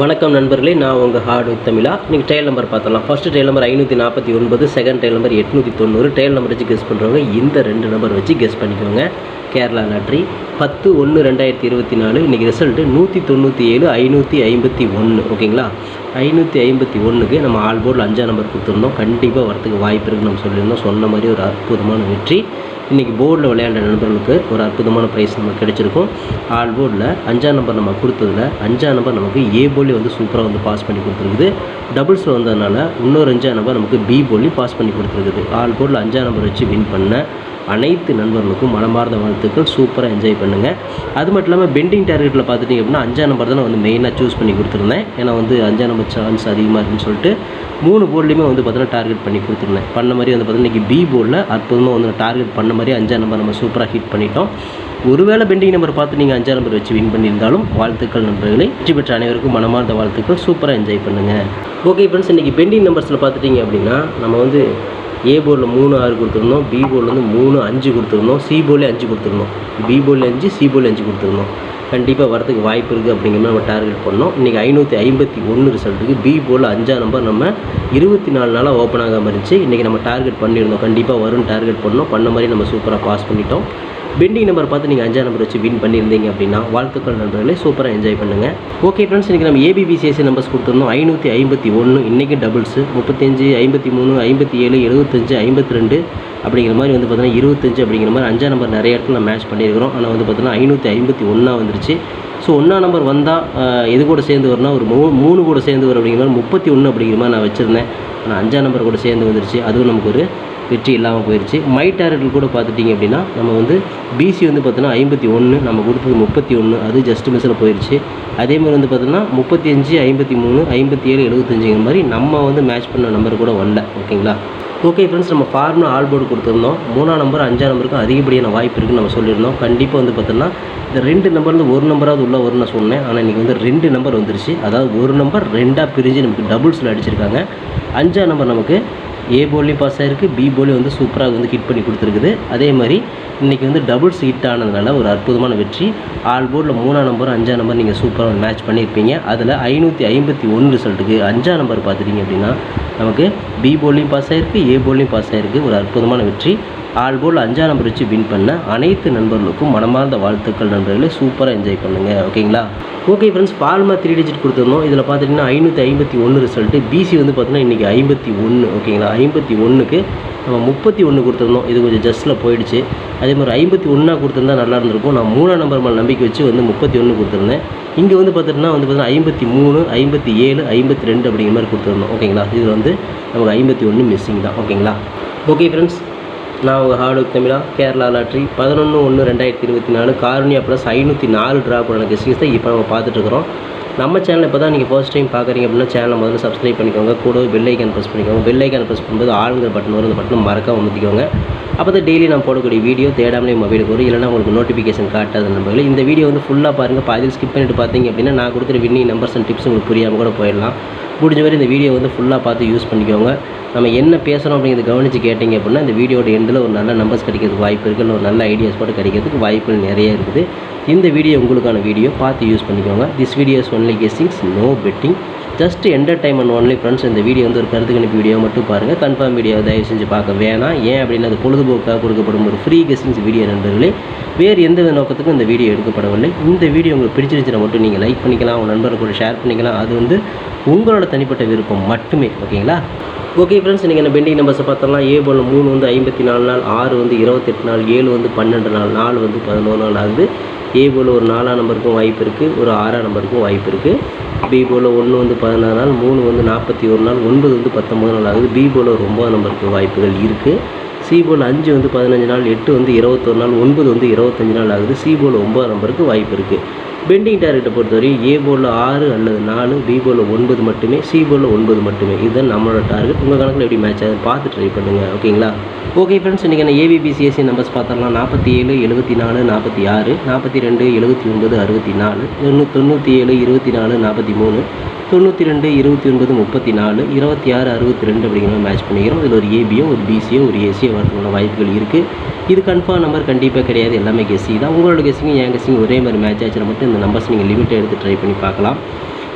வணக்கம் நண்பர்களே நான் உங்கள் ஹார்டு தமிழா. நீங்கள் ட்ரையல் நம்பர் பார்த்தலாம் ஃபஸ்ட்டு ட்ரையல் நம்பர் ஐநூற்றி நாற்பத்தி ஒன்பது செகண்ட் ட்ரையல் நம்பர் எட்நூற்றி தொண்ணூறு. ட்ரையல் நம்பர் வச்சு கெஸ் பண்ணுறவங்க இந்த ரெண்டு நம்பர் வச்சு கெஸ் பண்ணிக்கோங்க. கேரளா லாட்ரி பத்து ஒன்று ரெண்டாயிரத்தி இருபத்தி நாலு. இன்றைக்கி ரிசல்ட்டு நூற்றி தொண்ணூற்றி ஏழு ஐநூற்றி ஐம்பத்தி ஒன்று ஓகேங்களா? ஐநூற்றி ஐம்பத்தி ஒன்றுக்கு நம்ம ஆல் போர்டில் அஞ்சாம் நம்பர் கொடுத்துருந்தோம். கண்டிப்பாக வரத்துக்கு வாய்ப்பு இருக்குன்னு நம்ம சொல்லியிருந்தோம். சொன்ன மாதிரி ஒரு அற்புதமான வெற்றி. இன்றைக்கி போர்டில் விளையாண்ட நண்பர்களுக்கு ஒரு அற்புதமான ப்ரைஸ் நமக்கு கிடைச்சிருக்கும். ஆல் போர்டில் அஞ்சாம் நம்பர் நம்ம கொடுத்ததில் அஞ்சாம் நம்பர் நமக்கு ஏ போலி வந்து சூப்பராக வந்து பாஸ் பண்ணி கொடுத்துருக்குது. டபுள்ஸில் வந்ததுனால இன்னொரு அஞ்சாம் நம்பர் நமக்கு பி போலி பாஸ் பண்ணி கொடுத்துருக்குது. ஆல் போர்டில் அஞ்சாம் நம்பர் வச்சு வின் பண்ண அனைத்து நண்பர்களுக்கும் மனமார்ந்த வாழ்த்துக்கள். சூப்பராக என்ஜாய் பண்ணுங்கள் அது மட்டும் இல்லாமல் பெண்டிங் டார்கெட்டில் பார்த்துட்டிங்க அப்படின்னா அஞ்சாம் நம்பர் தான் வந்து மெயினாக சூஸ் பண்ணி கொடுத்துருந்தேன். ஏன்னா வந்து அஞ்சாம் நம்பர் சான்ஸ் அதிகமாக இருக்குன்னு சொல்லிட்டு மூணு போர்ட்லேயுமே வந்து பார்த்தீங்கன்னா டார்கெட் பண்ணி கொடுத்துருந்தேன். பண்ண மாதிரி வந்து பார்த்தீங்கன்னா இன்றைக்கி பி போர்டில் அற்புதமாக வந்து டார்கெட் பண்ண மாதிரி அஞ்சாம் நம்பர் நம்ம சூப்பராக ஹிட் பண்ணிட்டோம். ஒருவேளை பெண்டிங் நம்பர் பார்த்து நீங்கள் அஞ்சாம் நம்பர் வச்சு வின் பண்ணியிருந்தாலும் வாழ்த்துக்கள் நண்பர்களை. வெற்றி பெற்ற அனைவருக்கும் மனமார்ந்த வாழ்த்துக்கள். சூப்பராக என்ஜாய் பண்ணுங்கள் ஓகே ஃப்ரெண்ட்ஸ் இன்றைக்கி பெண்டிங் நம்பர்ஸில் பார்த்துட்டிங்க அப்படின்னா நம்ம வந்து ஏ போர்டில் மூணு ஆறு கொடுத்துருந்தோம். பி போர்டில் வந்து மூணு அஞ்சு கொடுத்துருந்தோம். சி போர்டில் அஞ்சு கொடுத்துருந்தோம். பி போர்டில் அஞ்சு சி போர்டில் அஞ்சு கொடுத்துருந்தோம். கண்டிப்பாக வரதுக்கு வாய்ப்பு இருக்குது அப்படிங்கிற மாதிரி நம்ம டார்கெட் பண்ணோம். இன்றைக்கி ஐநூற்றி ஐம்பத்தி ஒன்று ரிசல்ட்டுக்கு பி போல் அஞ்சாம் நம்பர் நம்ம இருபத்தி நாலு நாளாக ஓப்பன் ஆகாமல் இருந்துச்சு. இன்றைக்கி நம்ம டார்கெட் பண்ணியிருந்தோம். கண்டிப்பாக வரும்னு டார்கெட் பண்ணோம். பண்ண மாதிரி நம்ம சூப்பராக பாஸ் பண்ணிட்டோம். பெண்டிங் நம்பர் பார்த்து நீங்கள் அஞ்சாம் நம்பர் வச்சு வின் பண்ணியிருந்தீங்க அப்படின்னா வாழ்த்துக்கள் நண்பர்களே சூப்பராக என்ஜாய் பண்ணுங்கள் ஓகே ஃப்ரெண்ட்ஸ் இன்றைக்கி நம்ம ஏபிபிசிஎஸ்சி நம்பர்ஸ் கொடுத்துருந்தோம். ஐநூற்றி ஐம்பத்தி ஒன்று இன்றைக்கி டபுள்ஸு முப்பத்தஞ்சு ஐம்பத்தி மூணு ஐம்பத்தி ஏழு எழுபத்தஞ்சு ஐம்பத்தி ரெண்டு அப்படிங்கிற மாதிரி வந்து பார்த்தீங்கன்னா இருபத்தஞ்சு அப்படிங்கிற மாதிரி அஞ்சாம் நம்பர் நிறைய இடத்துல நம்ம மேட்ச் பண்ணியிருக்கிறோம். ஆனால் வந்து பார்த்தீங்கன்னா ஐநூற்றி ஐம்பத்தி ஒன்றா வந்துருச்சு. ஸோ ஒன்றா நம்பர் வந்தால் எது கூட சேர்ந்து வரும்னா ஒரு மூ மூணு கூட சேர்ந்து வரும் அப்படிங்கிற மாதிரி முப்பத்தி ஒன்று அப்படிங்கிற மாதிரி நான் வச்சுருந்தேன். ஆனால் அஞ்சாம் நம்பர் கூட சேர்ந்து வந்துருச்சு. அதுவும் நமக்கு ஒரு வெற்றி இல்லாமல் போயிடுச்சு மை டார்கெட்டில் கூட பார்த்துட்டிங்க அப்படின்னா நம்ம வந்து பிசி வந்து பார்த்தோன்னா ஐம்பத்தி ஒன்று நம்ம கொடுத்தது முப்பத்தி ஒன்று அது ஜஸ்ட் மிஸ்ஸில் போயிடுச்சு அதே மாதிரி வந்து பார்த்தோன்னா முப்பத்தி அஞ்சு ஐம்பத்தி மூணு ஐம்பத்தி ஏழு எழுபத்தஞ்சுங்கிற மாதிரி நம்ம வந்து மேட்ச் பண்ண நம்பர் கூட வரல. ஓகேங்களா? ஓகே ஃப்ரெண்ட்ஸ் நம்ம ஃபார்ம்னு ஆல் போர்டு கொடுத்துருந்தோம். மூணாம் நம்பர் அஞ்சாம் நம்பருக்கும் அதிகப்படியான வாய்ப்பு இருக்குன்னு நம்ம சொல்லியிருந்தோம். கண்டிப்பாக வந்து பார்த்தோன்னா இந்த ரெண்டு நம்பர்லேருந்து ஒரு நம்பராவது உள்ளே வரும்னு நான் சொன்னேன். ஆனால் இன்றைக்கி வந்து ரெண்டு நம்பர் வந்துருச்சு. அதாவது ஒரு நம்பர் ரெண்டாக பிரிஞ்சு நமக்கு டபுள்ஸில் அடிச்சிருக்காங்க. அஞ்சாம் நம்பர் நமக்கு ஏ போல்லையும் பாஸ் ஆகிருக்கு பி போலையும் வந்து சூப்பராக வந்து ஹிட் பண்ணி கொடுத்துருக்குது. அதே மாதிரி இன்றைக்கி வந்து டபுள்ஸ் ஹிட் ஆனதுனால ஒரு அற்புதமான வெற்றி. ஆல் போர்டில் மூணாம் நம்பர் அஞ்சாம் நம்பர் நீங்கள் சூப்பராக மேட்ச் பண்ணியிருப்பீங்க. அதில் ஐநூற்றி ஐம்பத்தி ஒன்று ரிசல்ட்டுக்கு அஞ்சாம் நம்பர் பார்த்துட்டிங்க அப்படின்னா நமக்கு பி போல்லையும் பாஸ் ஆகிருக்கு ஏ போல்லையும் பாஸ் ஆகிருக்கு ஒரு அற்புதமான வெற்றி. ஆல் போல் அஞ்சாம் நம்பர் வச்சு வின் பண்ண அனைத்து நண்பர்களுக்கும் மனமார்ந்த வாழ்த்துக்கள் நண்பர்களே. சூப்பராக என்ஜாய் பண்ணுங்கள் ஓகேங்களா? ஓகே ஃப்ரெண்ட்ஸ் பால்மா த்ரீ டிஜிட் கொடுத்துருந்தோம் இதில் பார்த்துட்டிங்கன்னா ஐநூற்றி ஐம்பத்தி ஒன்று ரிசல்ட்டு பிசி வந்து பார்த்தீங்கன்னா இன்றைக்கி ஐம்பத்தி ஒன்று ஓகேங்களா? ஐம்பத்தி ஒன்றுக்கு நம்ம முப்பத்தி ஒன்று கொடுத்துருந்தோம் இது கொஞ்சம் ஜஸ்ட்டில் போயிடுச்சு. அதே மாதிரி ஐம்பத்தி ஒன்றா கொடுத்துருந்தா நல்லா இருந்திருக்கும். நான் மூணாம் நம்பர் மேலே நம்பிக்கை வச்சு வந்து முப்பத்தி ஒன்று கொடுத்துருந்தேன். இங்கே வந்து பார்த்துட்டுனா வந்து பார்த்தீங்கன்னா ஐம்பத்தி மூணு ஐம்பத்தி ஏழு ஐம்பத்தி ரெண்டு அப்படிங்கிற மாதிரி கொடுத்துருந்தோம் ஓகேங்களா? இது வந்து நமக்கு ஐம்பத்தி ஒன்று மிஸ்ஸிங் தான். ஓகேங்களா? ஓகே ஃப்ரெண்ட்ஸ் நான் உங்கள் ஹார்டு தமிழா கேரளா லாட்ரி பதினொன்று ஒன்று ரெண்டாயிரத்தி இருபத்தி நாலு காரணியா ப்ளஸ் ஐநூற்றி நாலு ட்ரா பண்ண கெஸ்டிங்ஸ் தான் இப்போ நம்ம பார்த்துட்ருக்குறோம் நம்ம சேனல் இப்போ தான் நீங்கள் ஃபர்ஸ்ட் டைம் பார்க்குறீங்க அப்படின்னா சேனலை முதல்ல சப்ஸ்கிரைப் பண்ணிக்கோங்க. கூட பெல் ஐக்கான் ப்ரெஸ் பண்ணிக்கோங்க. பெல் ஐக்கான் ப்ரெஸ் பண்ணும்போது ஆளுங்கிற பட்டன் வரும் அந்த பட்டன் மறக்காம அமுத்திக்கோங்க அப்போ தான் டெய்லி நான் போடக்கூடிய வீடியோ தேடாமலே மொபைலுக்கு வரும். இல்லைனா உங்களுக்கு நோட்டிஃபிகேஷன் காட்டாத நம்பர்கள் இந்த வீடியோ வந்து ஃபுல்லாக பாருங்கள் பாதியில் ஸ்கிப் பண்ணிட்டு பார்த்தீங்க அப்படின்னா நான் கொடுத்துட்டு வின்னிங் நம்பர்ஸ் அண்ட் டிப்ஸ் உங்களுக்கு புரியாமல் கூட போயிடலாம். முடிஞ்ச வரை இந்த வீடியோ வந்து ஃபுல்லாக பார்த்து யூஸ் பண்ணிக்கோங்க. நம்ம என்ன பேசுகிறோம் அப்படிங்கிறத கவனித்து கேட்டிங்க அப்படின்னா இந்த வீடியோட எண்டில் ஒரு நல்ல நம்பர்ஸ் கிடைக்கிறதுக்கு வாய்ப்பு இருக்குது இல்லை ஒரு நல்ல ஐடியாஸ் கூட கிடைக்கிறதுக்கு வாய்ப்புகள் நிறைய இருக்குது. இந்த வீடியோ உங்களுக்கான வீடியோ பார்த்து யூஸ் பண்ணிக்கோங்க. This videos only guessings no betting just entertainment only friends இந்த வீடியோ வந்து ஒரு கருத்து கணிப்பு வீடியோ மட்டும் பாருங்கள் கன்ஃபார்ம் வீடியோ தயவு செஞ்சு பார்க்க வேணாம். ஏன் அப்படின்னா அது பொழுதுபோக்காக கொடுக்கப்படும் ஒரு ஃப்ரீ கெஸ்டிங்ஸ் வீடியோ நண்பர்களே. வேறு எந்த வித நோக்கத்துக்கும் இந்த வீடியோ எடுக்கப்படவில்லை. இந்த வீடியோ உங்களுக்கு பிடிச்சிருந்துச்சுன்னா மட்டும் நீங்கள் லைக் பண்ணிக்கலாம். உங்கள் நண்பர்கள் கூட ஷேர் பண்ணிக்கலாம். அது வந்து உங்களோட தனிப்பட்ட விருப்பம் மட்டுமே. ஓகேங்களா ஓகே ஃப்ரெண்ட்ஸ் இன்றைக்கி என்ன பெண்டிங் நம்பர்ஸை பார்த்தோம்னா ஏ போல் மூணு வந்து ஐம்பத்தி நாலு நாள் ஆறு வந்து இருபத்தெட்டு நாள் ஏழு வந்து பன்னெண்டு நாள் நாலு வந்து பதினோரு நாள் ஆகுது. ஏ போல் ஒரு நாலாம் நம்பருக்கும் வாய்ப்பு இருக்குது ஒரு ஆறாம் நம்பருக்கும் வாய்ப்பு இருக்குது பி போல் ஒன்று வந்து பதினாறு நாள் மூணு வந்து நாற்பத்தி ஒரு நாள் ஒன்பது வந்து பத்தொம்பது நாள் ஆகுது. பி போல் ஒரு ஒம்பது நம்பருக்கு வாய்ப்புகள் இருக்குது சி போல் அஞ்சு வந்து பதினஞ்சு நாள் எட்டு வந்து இருபத்தொரு நாள் ஒன்பது வந்து இருபத்தஞ்சு நாள் ஆகுது. சி போல் ஒம்பது நம்பருக்கு வாய்ப்பு இருக்குது பெண்டிங் டார்கெட்டை பொறுத்தவரையும் ஏ போலில் ஆறு அல்லது நாலு பி போலில் ஒன்பது மட்டுமே சி போலில் ஒன்பது மட்டுமே. இதுதான் நம்மளோட டார்கெட் உங்கள் கணக்கில் எப்படி மேட்ச் ஆகுது பார்த்து ட்ரை பண்ணுங்கள் ஓகேங்களா ஓகே ஃப்ரெண்ட்ஸ் இன்றைக்கி நான் ஏபிபிசிஎஸ்சி நம்பர்ஸ் பார்த்தோம்னா நாற்பத்தி ஏழு எழுபத்தி நாலு நாற்பத்தி ஆறு நாற்பத்தி ரெண்டு எழுபத்தி ஒன்பது அறுபத்தி நாலு தொண்ணூ தொண்ணூற்றி ஏழு இருபத்தி நாலு நாற்பத்தி மூணு தொண்ணூற்றி ரெண்டு இருபத்தி ஒன்பது முப்பத்தி நாலு இருபத்தி ஆறு அறுபத்தி ரெண்டு அப்படிங்கிற மேட்ச் பண்ணிக்கிறோம் இதில் ஒரு ஏபியோ ஒரு பிசியோ ஒரு ஏசியோ வரதுக்கான வாய்ப்புகள் இருக்குது இது கன்ஃபார்ம் நம்பர் கண்டிப்பாக கிடையாது. எல்லாமே கெஸ்ஸிங் தான். உங்களோட கெஸ்ஸிங்கும் என் கெஸ்ஸிங் ஒரே மாதிரி மேட்ச் ஆச்சுன்னா மட்டும் இந்த நம்பர்ஸ் நீங்கள் லிமிட்டை எடுத்து ட்ரை பண்ணி பார்க்கலாம்.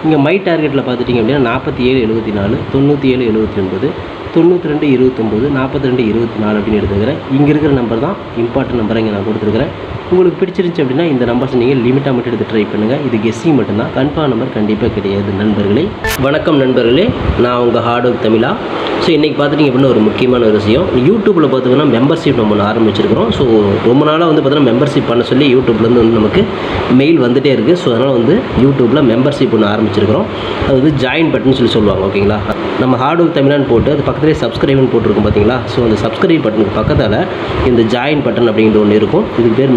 இங்கே மை டார்கெட்டில் பார்த்துட்டிங்க அப்படின்னா நாற்பத்தி ஏழு எழுபத்தி நாலு தொண்ணூற்றி ஏழு எழுபத்தி ஒன்பது தொண்ணூற்றி ரெண்டு இருபத்தொம்போது நாற்பத்தி ரெண்டு இருபத்தி நாலு அப்படின்னு எடுத்துக்கிறேன். இங்கே இருக்கிற நம்பர் தான் இம்பார்ட்டன்ட் நம்பரை இங்கே நான் கொடுத்துருக்குறேன். உங்களுக்கு பிடிச்சிருந்துச்சு அப்படின்னா இந்த நம்பர்ஸ் நீங்கள் லிமிட்டாக மட்டும் எடுத்து ட்ரை பண்ணுங்கள் இது கெஸ்ஸி மட்டும்தான். கன்ஃபார்ம் நம்பர் கண்டிப்பாக கிடையாது நண்பர்களே. வணக்கம் நண்பர்களே. நான் உங்கள் ஹார்ட் ஒர்க் தமிழா. ஸோ இன்றைக்கி பார்த்துட்டிங்க அப்படின்னா ஒரு முக்கியமான ஒரு விஷயம். யூடியூப்பில் பார்த்தீங்கன்னா மெம்பர்ஷிப் நம்ம ஒன்று ஆரம்பிச்சிருக்கிறோம். ஸோ ரொம்ப நாளாக வந்து பார்த்தீங்கன்னா மெம்பர்ஷிப் பண்ண சொல்லி யூடியூப்லேருந்து வந்து நமக்கு மெயில் வந்துகிட்டே இருக்குது ஸோ அதனால் வந்து யூடியூப்பில் மெம்பர்ஷிப் ஒன்று ஆரம்பிச்சிருக்கிறோம். அது வந்து ஜாயின் பட்டன் சொல்லி சொல்லுவாங்க ஓகேங்களா நம்ம ஹார்ட் ஒர்க் தமிழான்னு போட்டு அது பக்கத்துலேயே சப்ஸ்கிரைப்னு போட்டிருக்கோம் பார்த்தீங்களா? ஸோ அந்த சப்ஸ்கிரைப் பட்டனுக்கு பக்கத்தில் இந்த ஜாயின் பட்டன் அப்படிங்கிற ஒன்று இருக்கும். இதுக்கு பேர்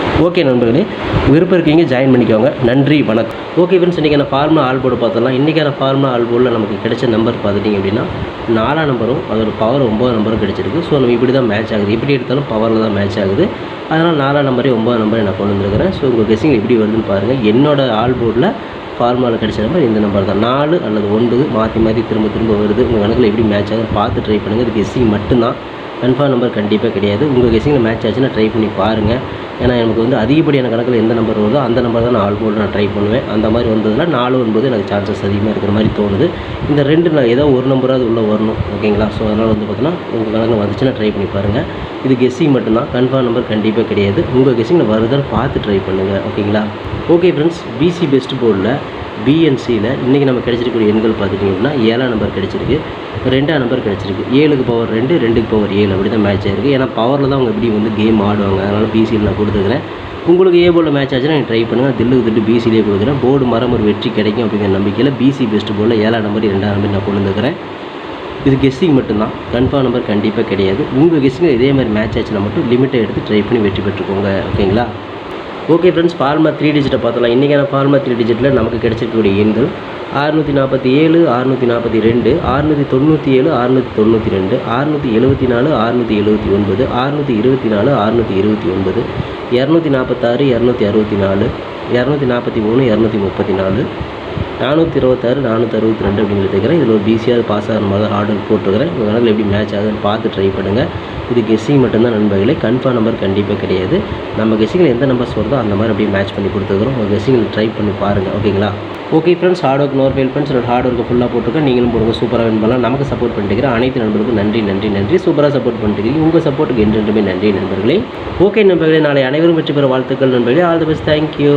ஓகே நண்பர்களே விருப்பம் இருக்கீங்க ஜாயின் பண்ணிக்கோங்க. நன்றி வணக்கம். ஓகே ஃப்ரெண்ட்ஸ் இன்றைக்கான ஃபார்முலா ஆல் போர்டு இன்றைக்கான ஃபார்முலா ஆல் போர்டில் நமக்கு கிடைச்ச நம்பர் பார்த்துட்டிங்க அப்படின்னா நாலாம் நம்பரும் அதோட பவர் ஒம்பது நம்பரும் கிடைச்சிருக்கு. ஸோ நம்ம இப்படி தான் மேட்ச் ஆகுது. எப்படி எடுத்தாலும் பவரில் தான் மேட்ச் ஆகுது. அதனால் நாலாம் நம்பரே ஒம்பது நம்பரை நான் கொண்டு வந்துருக்கிறேன். ஸோ உங்கள் கெஸிங் எப்படி வருதுன்னு பாருங்கள் என்னோட ஆல் போர்டில் ஃபார்முலாவில் கிடைச்ச நம்பர் இந்த நம்பர் தான். நாலு அல்லது ஒன்பது மாற்றி மாற்றி திரும்ப திரும்ப வருது. உங்கள் கணக்கில் எப்படி மேட்ச் ஆகுதுன்னு பார்த்து ட்ரை பண்ணுங்கள் இது கெஸ்ஸிங் மட்டும்தான். கன்ஃபார்ம் நம்பர் கண்டிப்பாக கிடையாது. உங்கள் கெஸ்ஸிங்கில் மேட்ச் ஆச்சுன்னா ட்ரை பண்ணி பாருங்கள் ஏன்னா எனக்கு வந்து அதிகப்படியான கணக்கில் எந்த நம்பர் வருதோ அந்த நம்பர் தான் நான் ஆல் நான் ட்ரை பண்ணுவேன். அந்த மாதிரி வந்ததுல நாலு ஒன்பது எனக்கு சான்சஸ் அதிகமாக இருக்கிற மாதிரி தோணுது. இந்த ரெண்டு நான் ஏதோ ஒரு நம்பராவது உள்ளே வரணும். ஓகேங்களா ஸோ அதனால் வந்து பார்த்தீங்கன்னா உங்கள் கணக்கில் வந்துச்சுன்னா ட்ரை பண்ணி பாருங்கள் இது கெஸ்ஸிங் மட்டும்தான். கன்ஃபார்ம் நம்பர் கண்டிப்பாக கிடையாது. உங்கள் கெஸ்ஸிங்கில் வருதான்னு பார்த்து ட்ரை பண்ணுங்கள் ஓகேங்களா ஓகே ஃப்ரெண்ட்ஸ் பிசி பெஸ்ட் போர்டில் பிஎன்சியில் இன்றைக்கி நம்ம கிடைச்சிருக்கக்கூடிய எண்கள் பார்த்துட்டிங்க அப்படின்னா ஏழாம் நம்பர் கிடைச்சிருக்கு. ரெண்டாம் நம்பர் கிடச்சிருக்கு. ஏழுக்கு பவர் ரெண்டு ரெண்டுக்கு பவர் ஏழு. அப்படி தான் மேட்ச் ஆயிருக்கு. ஏன்னா பவரில் தான் அவங்க எப்படி வந்து கேம் ஆடுவாங்க. அதனால் பிசியில் நான் கொடுத்துக்கிறேன் உங்களுக்கு ஏ போர்டில் மேட்ச் ஆச்சுன்னா நீங்கள் ட்ரை பண்ணுங்கள் தில்லுக்கு திட்டு பிசிலேயே கொடுக்குறேன். போர்டு மரம் ஒரு வெற்றி கிடைக்கும் அப்படிங்கிற நம்பிக்கையில் பிசி பெஸ்ட் போர்டில் ஏழாம் நம்பர் ரெண்டாம் நம்பர் நான் கொண்டு வந்துக்கிறேன் இது கெஸ்ஸிங் மட்டும்தான். கன்ஃபார்ம் நம்பர் கண்டிப்பாக கிடையாது. உங்கள் கெஸ்ஸிங்கில் இதே மாதிரி மேட்ச் ஆச்சுன்னா மட்டும் லிமிட்டை எடுத்து ட்ரை பண்ணி வெற்றி பெற்றுக்கோங்க. ஓகேங்களா ஓகே ஃப்ரெண்ட்ஸ் ஃபார்மா த்ரீ டிஜிட்டை பார்த்தலாம் இன்றைக்கான ஃபார்மா த்ரீ டிஜிட்டில் நமக்கு கிடைச்சிருக்கக்கூடிய எண்கள் அறுநூற்றி நாற்பத்தி ஏழு அறுநூற்றி நாற்பத்தி ரெண்டு அறுநூற்றி தொண்ணூற்றி ஏழு அறுநூற்றி தொண்ணூற்றி ரெண்டு அறுநூற்றி எழுபத்தி நாலு அறுநூற்றி எழுபத்தி ஒன்பது அறுநூற்றி இருபத்தி நாலு அறுநூற்றி இருபத்தி ஒன்பது இரநூத்தி நாற்பத்தாறு இரநூத்தி அறுபத்தி நாலு இரநூத்தி நாற்பத்தி மூணு இரநூத்தி முப்பத்தி நாலு நானூற்றி இருபத்தாறு நானூற்றி அறுபத்தி ரெண்டு அப்படின்னு எடுத்துக்கிறேன் இதில் ஒரு பிசியாக பாஸ் ஆகிற மாதிரி ஆர்டர் போட்டுருக்கிறேன். உங்கள் கணக்கில் எப்படி மேட்ச் ஆகுதுன்னு பார்த்து ட்ரை பண்ணுங்கள் இது கெஸ்ஸிங் மட்டும்தான் நண்பர்களே. கன்ஃபார்ம் நம்பர் கண்டிப்பாக கிடையாது. நம்ம கெஸ்ஸிங்கில் எந்த நம்பர்ஸ் வருதோ அந்த மாதிரி அப்படியே மேட்ச் பண்ணி கொடுத்துக்கிறோம் உங்கள் கெஸ்ஸிங்கில் ட்ரை பண்ணி பாருங்கள் ஓகேங்களா okay friends hard work nor fail friends hard work ஃபுல்லாக போட்டுருக்கேன். நீங்களும் போடுங்க. சூப்பராக வின் பண்ணலாம். நமக்கு சப்போர்ட் பண்ணிட்டு அனைத்து நண்பர்களுக்கும் நன்றி நன்றி நன்றி. சூப்பராக சப்போர்ட் பண்ணிட்டு உங்கள் சப்போர்ட்டுக்கு என்றென்றுமே நன்றி நண்பர்களே. ஓகே நண்பர்களே நாளை அனைவரும் வெற்றி பெற வாழ்த்துக்கள் நண்பர்களே. All the best thank you